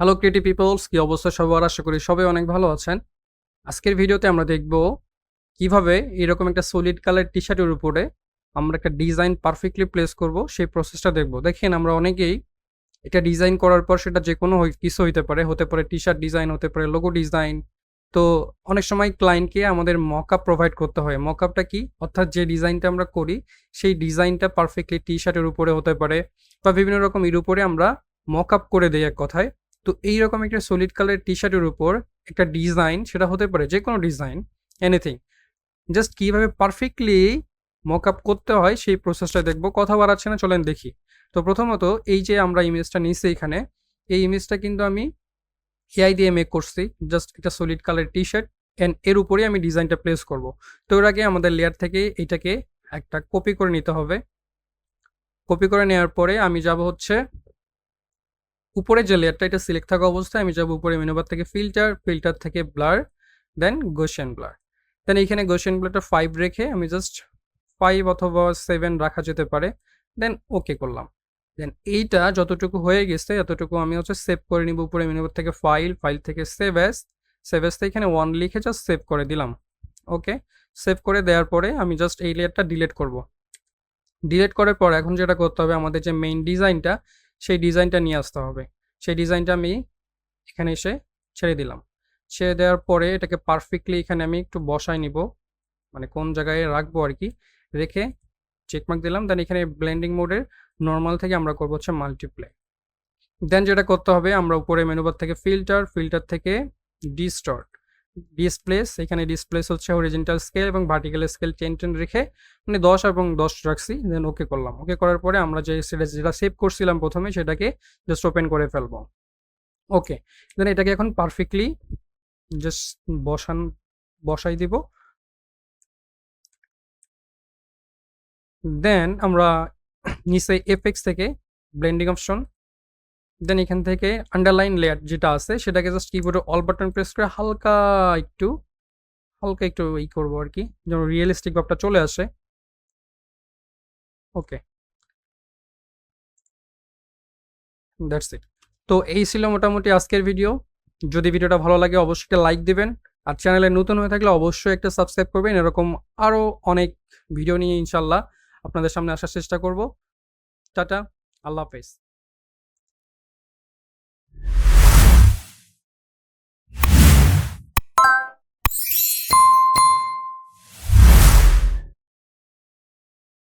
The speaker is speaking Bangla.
হ্যালো ক্রিয়েটিভ পিপলস কি অবস্থা সবার? আশা করি সবাই অনেক ভালো আছেন। আজকের ভিডিওতে আমরা দেখব কীভাবে এরকম একটা সলিড কালার টি শার্টের উপরে আমরা একটা ডিজাইন পারফেক্টলি প্লেস করব, সেই প্রসেসটা দেখব। দেখেন, আমরা অনেকেই এটা ডিজাইন করার পর সেটা যে কোনো কিছু হইতে পারে। হতে পারে টি শার্ট ডিজাইন হতে পারে লোগো ডিজাইন তো অনেক সময় ক্লায়েন্টকে আমাদের মক আপ প্রোভাইড করতে হয়। মক আপটা কি? অর্থাৎ যে ডিজাইনটা আমরা করি, সেই ডিজাইনটা পারফেক্টলি টি শার্টের উপরে হতে পারে বা বিভিন্ন রকম এর উপরে আমরা মক আপ করে দিই এক কথায়। তো এইরকম একটা সলিড কালার টি শার্টের উপর একটা ডিজাইন সেটা হতে পারে যে কোনো ডিজাইন এনিথিং জাস্ট কীভাবে পারফেক্টলি মক আপ করতে হয় সেই প্রসেসটা দেখব, কথা বাড়াচ্ছে না, চলেন দেখি। তো প্রথমত এই যে আমরা ইমেজটা নিচ্ছি এখানে, এই ইমেজটা কিন্তু আমি এআই দিয়ে মেক করছি জাস্ট একটা solid colour T shirt and এর উপরে আমি ডিজাইনটা প্লেস করব। তো এর আগে আমাদের লেয়ার থেকে এটাকে একটা কপি করে নিতে হবে। কপি করে নেওয়ার পরে আমি যাব হচ্ছে উপরে যে লেয়ারটা এটা সিলেক্ট থাকা অবস্থায় আমি যাব উপরে মেনুবার থেকে ফিল্টার ফিল্টার থেকে blur then Gaussian blur then এইখানে গোশেন ব্লারটা ফাইভ রেখে আমি জাস্ট ফাইভ অথবা সেভেন রাখা যেতে পারে দেন ওকে করলাম। দেন এইটা যতটুকু হয়ে গেছে, এতটুকু আমি হচ্ছে সেভ করে নিব উপরে মেনুবার থেকে ফাইল ফাইল থেকে সেভ এস সেভ এস এখানে ওয়ান লিখে জাস্ট সেভ করে দিলাম। ওকে সেভ করে দেওয়ার পরে আমি জাস্ট এই লেয়ারটা ডিলিট করব। ডিলিট করার পর এখন যেটা করতে হবে আমাদের যে মেইন ডিজাইনটা সেই ডিজাইনটা নিয়ে আসতে হবে। সেই ডিজাইনটা আমি এখানে এসে ছেড়ে দিলাম। ছেড়ে দেওয়ার পরে এটাকে পারফেক্টলি এখানে আমি একটু বসায় নিব। মানে কোন জায়গায় রাখব আর কি? রেখে চেকমার্ক দিলাম দেন এখানে ব্লেন্ডিং মোডের নর্মাল থেকে আমরা করব হচ্ছে মাল্টিপ্লে দেন যেটা করতে হবে, আমরা উপরে মেনুবার থেকে ফিল্টার ফিল্টার থেকে ডিস্টর্ট ডিসপ্লেস এখানে ডিসপ্লেস হচ্ছে অরিজিনাল স্কেল এবং ভার্টিক্যাল স্কেল টেন টেন রেখে মানে দশ এবং দশ রাখছি দেন ওকে করলাম। ওকে করার পরে আমরা যে সেটা যেটা সেভ করছিলাম প্রথমে সেটাকে জাস্ট ওপেন করে ফেলব। ওকে দেন এটাকে এখন পারফেক্টলি জাস্ট বসান, বসাই দিব। দেন আমরা নিচে এফএক্স থেকে ব্লেন্ডিং অপশন দেন এখান থেকে আন্ডারলাইন লেয়ার যেটা আছে, সেটাকে জাস্ট কিবোর্ডে অল বাটন প্রেস করে হালকা একটু হালকা একটু ই করব আর কি, যেন রিয়েলিস্টিক ভাবটা চলে আসে। ওকে দ্যাটস ইট তো এই ছিল মোটামুটি আজকের ভিডিও যদি ভিডিওটা ভালো লাগে, অবশ্যই একটা লাইক দিবেন। আর চ্যানেলে নতুন হয়ে থাকলে অবশ্যই একটা সাবস্ক্রাইব করবেন। এরকম আরও অনেক ভিডিও নিয়ে ইনশাল্লাহ আপনাদের সামনে আসার চেষ্টা করব। টাটা, আল্লাহ হাফেজ।